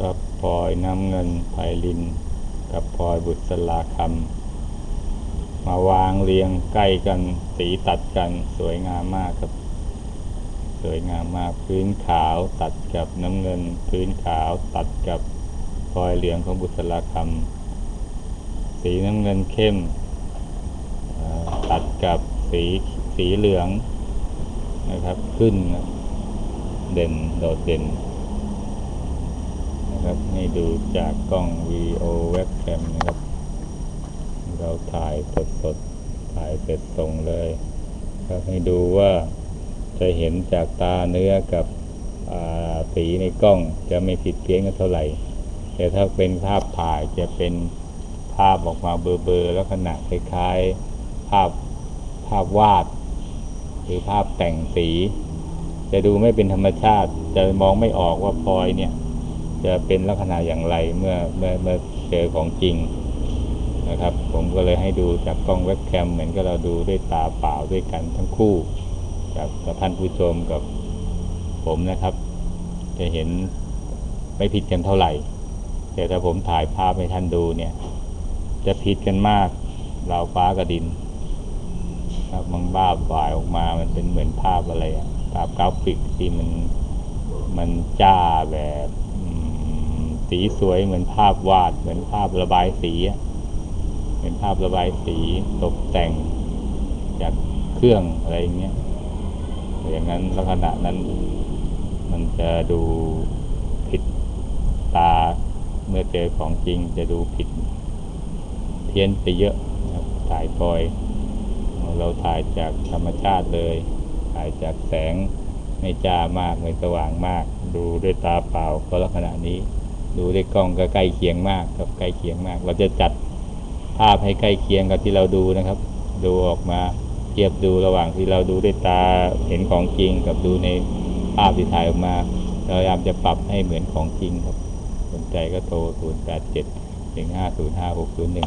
กับพลอยน้ำเงินไพลิน กับพลอยบุษราคำมาวางเรียงใกล้กันสีตัดกันสวยงามมากครับ สวยงามมากพื้นขาวตัดกับน้ำเงิน พื้นขาวตัดกับพลอยเหลืองของบุษราคำสีน้ำเงินเข้มตัดกับสีสีเหลืองนะครับขึ้นเด่นโดดเด่น นะครับให้ดูจากกล้องวีโอเว็บแคมนะครับ เราถ่ายสดสดถ่ายเสร็จส่งเลย ครับให้ดูว่าจะเห็นจากตาเนื้อกับสีในกล้องจะไม่ผิดเพี้ยนกันเท่าไหร่ แต่ถ้าเป็นภาพถ่ายจะเป็นภาพออกมาเบลอๆแล้วขนาดคล้ายๆภาพภาพวาด หรือภาพแต่งสี จะดูไม่เป็นธรรมชาติจะมองไม่ออกว่าพลอยเนี่ย จะเป็นลักษณะอย่างไรเมื่อเมื่อเมื่อเจอของจริงนะครับ ผมก็เลยให้ดูจากกล้องเว็บแคมเหมือนกับเราดูด้วยตาเปล่าด้วยกันทั้งคู่กับกับท่านผู้ชมกับผมนะครับ จะเห็นไม่ผิดกันเท่าไหร่ แต่ถ้าผมถ่ายภาพให้ท่านดูเนี่ย จะผิดกันมากราวฟ้ากับดินครับบางบ้าบ่ายออกมามันเป็นเหมือนภาพอะไรอะภาพกราฟิกที่มันมันจ้าแบบ สีสวยเหมือนภาพวาด เหมือนภาพระบายสีอะเป็นภาพระบายสีตกแต่ง จากเครื่องอะไรอย่างเงี้ยอย่างนั้นลักษณะนั้น มันจะดูผิดตาเมื่อเจอของจริงจะดูผิด เพี้ยนไปเยอะถ่ายปล่อย เราถ่ายจากธรรมชาติเลย ถ่ายจากแสงไม่จ้ามากไม่สว่างมาก ดูด้วยตาเปล่าก็ลักษณะนี้ ดูในกล้องก็ใกล้เคียงมากครับใกล้เคียงมาก เราจะจัดภาพให้ใกล้เคียงกับที่เราดูนะครับ ดูออกมาเทียบดูระหว่างที่เราดูด้วยตาเห็นของจริงกับดูในภาพที่ถ่ายออกมาเราพยายามจะปรับให้เหมือนของจริงครับ สนใจก็โทร 0 8 7 1 5 0 5 6 0 1